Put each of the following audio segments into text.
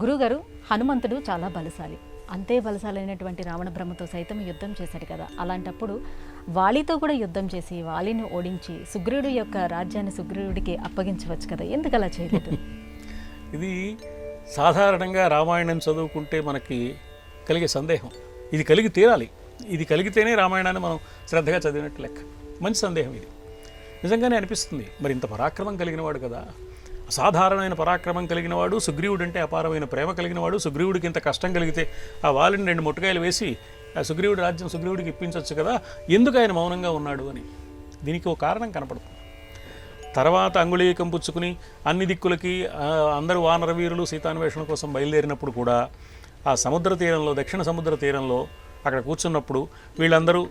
గురుగారు హనుమంతుడు చాలా బలశాలి. అంతే బలశాలైనటువంటి రావణ బ్రహ్మతో సైతం యుద్ధం చేశాడు కదా. అలాంటప్పుడు వాలితో కూడా యుద్ధం చేసి వాలిని ఓడించి సుగ్రీవుడి యొక్క రాజ్యాన్ని సుగ్రీవుడికి అప్పగించవచ్చు కదా. ఎందుకు అలా చేయలేదు? ఇది సాధారణంగా రామాయణం చదువుకుంటే మనకి కలిగే సందేహం. ఇది కలిగి తీరాలి. ఇది కలిగితేనే రామాయణాన్ని మనం శ్రద్ధగా చదివినట్టు లెక్క. మంచి సందేహం ఇది. నిజంగానే అనిపిస్తుంది. మరి ఇంత పరాక్రమం కలిగినవాడు కదా. అసాధారణమైన పరాక్రమం కలిగినవాడు సుగ్రీవుడు అంటే అపారమైన ప్రేమ కలిగినవాడు సుగ్రీవుడికి ఇంత కష్టం కలిగితే ఆ వాలిని రెండు ముట్టకాయలు వేసి ఆ సుగ్రీవుడి రాజ్యం సుగ్రీవుడికి ఇప్పించవచ్చు కదా ఎందుకు ఆయన మౌనంగా ఉన్నాడు అని. దీనికి ఒక కారణం కనపడుతుంది. తర్వాత అంగుళీకం పుచ్చుకుని అన్ని దిక్కులకి అందరూ వానరవీరులు సీతాన్వేషణ కోసం బయలుదేరినప్పుడు కూడా ఆ సముద్ర తీరంలో దక్షిణ సముద్ర తీరంలో అక్కడ కూర్చున్నప్పుడు వీళ్ళందరూ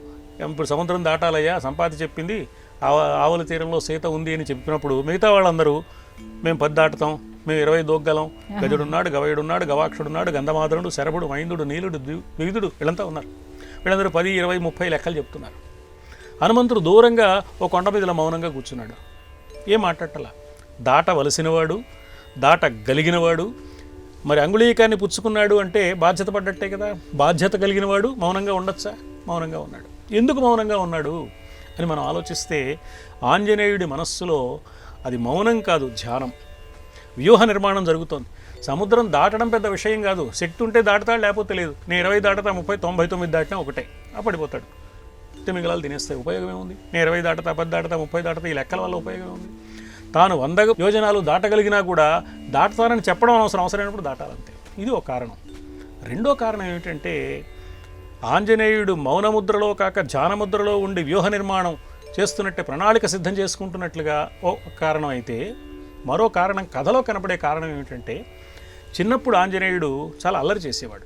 ఇప్పుడు సముద్రం దాటాలయ్యా సంపాతి చెప్పింది ఆవ ఆవుల తీరంలో సీత ఉంది అని చెప్పినప్పుడు మిగతా వాళ్ళందరూ మేము పది దాటుతాం మేము ఇరవై దోగ్గలం. గజుడున్నాడు గవయుడున్నాడు గవాక్షుడున్నాడు గంధమాధరుడు శరభుడు మైందుడు నీలుడు ద్వి- వివిధుడు వీళ్ళంతా ఉన్నారు. వీళ్ళందరూ పది ఇరవై ముప్పై లెక్కలు చెప్తున్నారు. హనుమంతుడు దూరంగా ఓ కొండ మీద ఇలా మౌనంగా కూర్చున్నాడు. ఏం మాట్లాడటలా? దాటవలసినవాడు దాటగలిగినవాడు మరి అంగుళీకాన్ని పుచ్చుకున్నాడు అంటే బాధ్యత పడ్డట్టే కదా? బాధ్యత కలిగినవాడు మౌనంగా ఉండొచ్చా? మౌనంగా ఉన్నాడు. ఎందుకు మౌనంగా ఉన్నాడు అని మనం ఆలోచిస్తే ఆంజనేయుడి మనస్సులో అది మౌనం కాదు ధ్యానం. వ్యూహ నిర్మాణం జరుగుతోంది. సముద్రం దాటడం పెద్ద విషయం కాదు. సెట్ ఉంటే దాటుతాడు లేకపోతే లేదు. నేను ఇరవై దాటతా ముప్పై తొంభై తొమ్మిది దాటినా ఒకటే. పడిపోతాడు తిమింగలాలు తినేస్తాయి ఉపయోగం ఏముంది? నేను ఇరవై దాటతా పది దాటతా ముప్పై దాటతా ఈ లెక్కల వల్ల ఉపయోగం ఉంది తాను వంద యోజనాలు దాటగలిగినా కూడా దాటుతానని చెప్పడం అవసరం అవసరమైనప్పుడు దాటాలంతే. ఇది ఒక కారణం. రెండో కారణం ఏమిటంటే ఆంజనేయుడు మౌనముద్రలో కాక ధ్యానముద్రలో ఉండి వ్యూహ నిర్మాణం చేస్తున్నట్టే ప్రణాళిక సిద్ధం చేసుకుంటున్నట్లుగా ఓ కారణం అయితే మరో కారణం కథలో కనపడే కారణం ఏమిటంటే చిన్నప్పుడు ఆంజనేయుడు చాలా అల్లరి చేసేవాడు.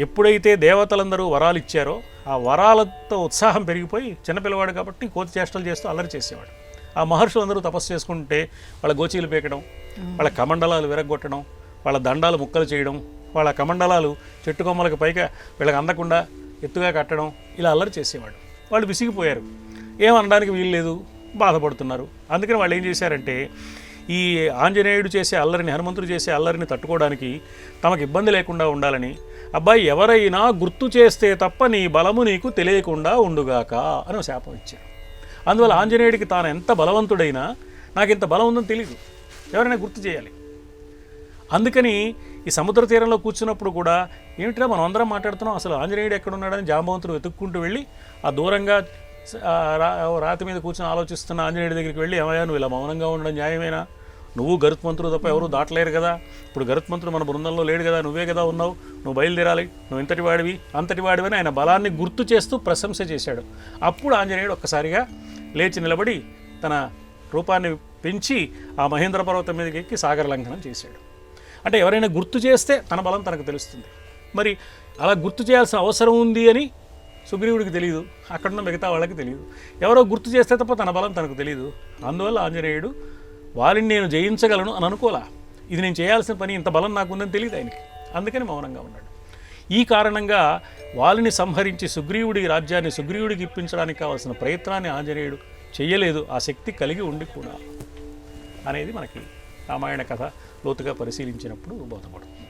ఎప్పుడైతే దేవతలందరూ వరాలు ఇచ్చారో ఆ వరాలతో ఉత్సాహం పెరిగిపోయి చిన్నపిల్లవాడు కాబట్టి కోతి చేష్టలు చేస్తూ అల్లరి చేసేవాడు. ఆ మహర్షులందరూ తపస్సు చేసుకుంటే వాళ్ళ గోచీలు పీకడం వాళ్ళ కమండలాలు విరగొట్టడం వాళ్ళ దండాలు ముక్కలు చేయడం వాళ్ళ కమండలాలు చెట్టు కొమ్మలకు పైగా వీళ్ళకి అందకుండా ఎత్తుగా కట్టడం ఇలా అల్లరి చేసేవాడు. వాళ్ళు విసిగిపోయారు. ఏమనడానికి వీలు లేదు బాధపడుతున్నారు. అందుకని వాళ్ళు ఏం చేశారంటే ఈ ఆంజనేయుడు చేసే అల్లరిని హనుమంతుడు చేసే అల్లరిని తట్టుకోవడానికి తమకు ఇబ్బంది లేకుండా ఉండాలని అబ్బాయి ఎవరైనా గుర్తు చేస్తే తప్ప నీ బలము నీకు తెలియకుండా ఉండుగాక అని శాపం ఇచ్చారు. అందువల్ల ఆంజనేయుడికి తాను ఎంత బలవంతుడైనా నాకు ఇంత బలం ఉందని తెలియదు ఎవరైనా గుర్తు చేయాలి. అందుకని ఈ సముద్ర తీరంలో కూర్చున్నప్పుడు కూడా ఏమిట్రా మనం అందరం మాట్లాడుతున్నాం? అసలు ఆంజనేయుడు ఎక్కడ ఉన్నాడని జాంబవంతుడు వెతుక్కుంటూ వెళ్ళి ఆ దూరంగా రాతి మీద కూర్చొని ఆలోచిస్తున్న ఆంజనేయుడి దగ్గరికి వెళ్ళి ఏమయ్యా నువ్వు ఇలా మౌనంగా ఉండడం న్యాయమేనా? నువ్వు గరుత్మంతుడు తప్ప ఎవరు దాటలేరు కదా. ఇప్పుడు గరుత్మంతుడు మన బృందంలో లేడు కదా నువ్వే కదా ఉన్నావు. నువ్వు బయలుదేరాలి. నువ్వు ఇంతటి వాడివి అంతటి వాడివి అని ఆయన బలాన్ని గుర్తు చేస్తూ ప్రశంస చేశాడు. అప్పుడు ఆంజనేయుడు ఒక్కసారిగా లేచి నిలబడి తన రూపాన్ని పెంచి ఆ మహేంద్ర పర్వతం మీదకి ఎక్కి సాగర లంఘనం చేశాడు. అంటే ఎవరైనా గుర్తు చేస్తే తన బలం తనకు తెలుస్తుంది. మరి అలా గుర్తు చేయాల్సిన అవసరం ఉంది అని సుగ్రీవుడికి తెలియదు అక్కడున్న మిగతా వాళ్ళకి తెలియదు ఎవరో గుర్తు చేస్తే తప్ప తన బలం తనకు తెలియదు అందువల్ల ఆంజనేయుడు వారిని నేను జయించగలను అని అనుకోలా. ఇది నేను చేయాల్సిన పని ఇంత బలం నాకుందని తెలియదు ఆయనకి. అందుకని మౌనంగా ఉన్నాడు. ఈ కారణంగా వాలిని సంహరించి సుగ్రీవుడి రాజ్యాన్ని సుగ్రీవుడికి ఇప్పించడానికి కావాల్సిన ప్రయత్నాన్ని ఆంజనేయుడు చెయ్యలేదు. ఆ శక్తి కలిగి ఉండి కూడా అనేది మనకి రామాయణ కథ లోతుగా పరిశీలించినప్పుడు బోధపడుతుంది.